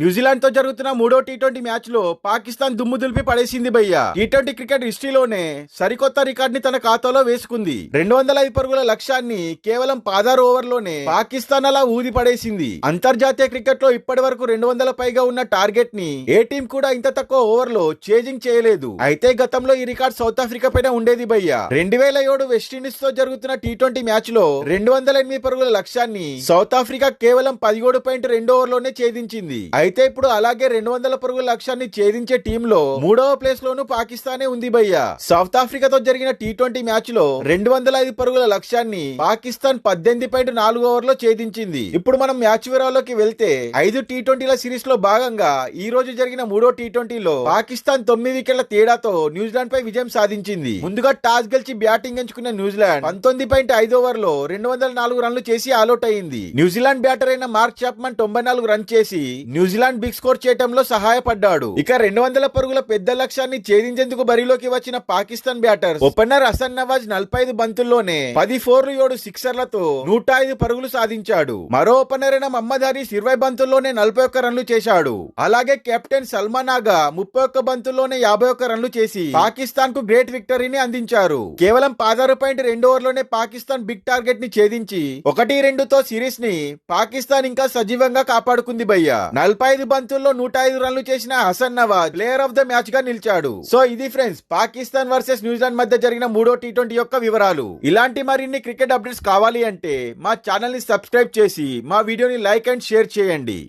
న్యూజిలాండ్తో జరుగుతున్న మూడో టీ ట్వంటీ మ్యాచ్లో పాకిస్తాన్ దుమ్ము దులిపి పడేసింది భయ్య. టీ ట్వంటీ క్రికెట్ హిస్టరీలోనే సరికొత్త రికార్డ్ని తన ఖాతాలో వేసుకుంది. రెండు వందల ఐదు పరుగుల లక్ష్యాన్ని కేవలం పదహారు ఓవర్లోనే పాకిస్తాన్ అలా ఊది పడేసింది. అంతర్జాతీయ క్రికెట్లో ఇప్పటి వరకు రెండు వందల పైగా ఉన్న టార్గెట్ని ఏ టీం కూడా ఇంత తక్కువ ఓవర్లో చేజింగ్ చేయలేదు. అయితే గతంలో ఈ రికార్డ్ సౌత్ ఆఫ్రికా పైన ఉండేది భయ్య. రెండు వేల ఏడు వెస్టిండీస్తో జరుగుతున్న టీ ట్వంటీ మ్యాచ్లో రెండు వందల ఎనిమిది పరుగుల లక్ష్యాన్ని సౌత్ ఆఫ్రికా కేవలం పదిహేడు పాయింట్ రెండు ఓవర్లోనే ఛేదించింది. అయితే ఇప్పుడు అలాగే రెండు వందల పరుగుల లక్ష్యాన్ని ఛేదించే టీంలో మూడవ ప్లేస్ లోను పాకిస్తానే ఉంది భయ్య. సౌత్ ఆఫ్రికాతో జరిగిన టీ ట్వంటీ మ్యాచ్లో రెండు వందల ఐదు పరుగుల లక్ష్యాన్ని పాకిస్తాన్ పద్దెనిమిది పాయింట్ నాలుగు ఓవర్లో ఛేదించింది. ఇప్పుడు మనం మ్యాచ్ వివరాల్లోకి వెళ్తే ఐదు టీ ట్వంటీల సిరీస్లో భాగంగా ఈ రోజు జరిగిన మూడో టీ ట్వంటీలో పాకిస్తాన్ తొమ్మిది వికెట్ల తేడాతో న్యూజిలాండ్ పై విజయం సాధించింది. ముందుగా టాస్ గెలిచి బ్యాటింగ్ ఎంచుకున్న న్యూజిలాండ్ పంతొమ్మిది పాయింట్ ఐదు ఓవర్లో రెండు వందల నాలుగు రన్లు చేసి ఆల్అౌట్ అయింది. న్యూజిలాండ్ బ్యాటర్ అయిన మార్క్ చాప్మన్ తొంభై నాలుగు రన్ చేసి న్యూజిలాండ్ బిగ్ స్కోర్ చేయటంలో సహాయపడ్డాడు. ఇక రెండు వందల పరుగుల పెద్ద లక్ష్యాన్ని ఛేదించేందుకు బరిలోకి వచ్చిన పాకిస్తాన్ బ్యాటర్ ఓపెనర్ హసన్ నవాజ్ నలభై ఐదు బంతుల్లోనే పది ఫోర్లు ఏడు సిక్సర్లతో నూట ఐదు పరుగులు సాధించాడు. మరో ఓపెనర్ అయిన మహమ్మద్ హరీస్ ఇరవై బంతుల్లోనే నలభై ఒక్క రన్లు చేశాడు. అలాగే కెప్టెన్ సల్మాన్ ఆగా ముప్పై ఒక్క బంతుల్లోనే యాభై ఒక్క రన్లు చేసి పాకిస్తాన్కు గ్రేట్ విక్టరీని అందించారు. కేవలం పదహారు పాయింట్ రెండు ఓవర్లోనే పాకిస్తాన్ బిగ్ టార్గెట్ని ఛేదించి ఒకటి రెండుతో సిరీస్ని పాకిస్తాన్ ఇంకా సజీవంగా కాపాడుకుంది భయ్య. నలభై ఐదు బంతుల్లో నూట ఐదు రన్లు చేసిన Hasan Nawaz player of the మ్యాచ్గా నిలిచాడు. సో ఇది ఫ్రెండ్స్ పాకిస్తాన్ వర్సెస్ న్యూజిలాండ్ మధ్య జరిగిన మూడో టీ ట్వంటీ యొక్క వివరాలు. ఇలాంటి మరిన్ని క్రికెట్ అప్డేట్స్ కావాలి అంటే మా ఛానల్ని సబ్స్క్రైబ్ చేసి మా వీడియోని లైక్ అండ్ షేర్ చేయండి.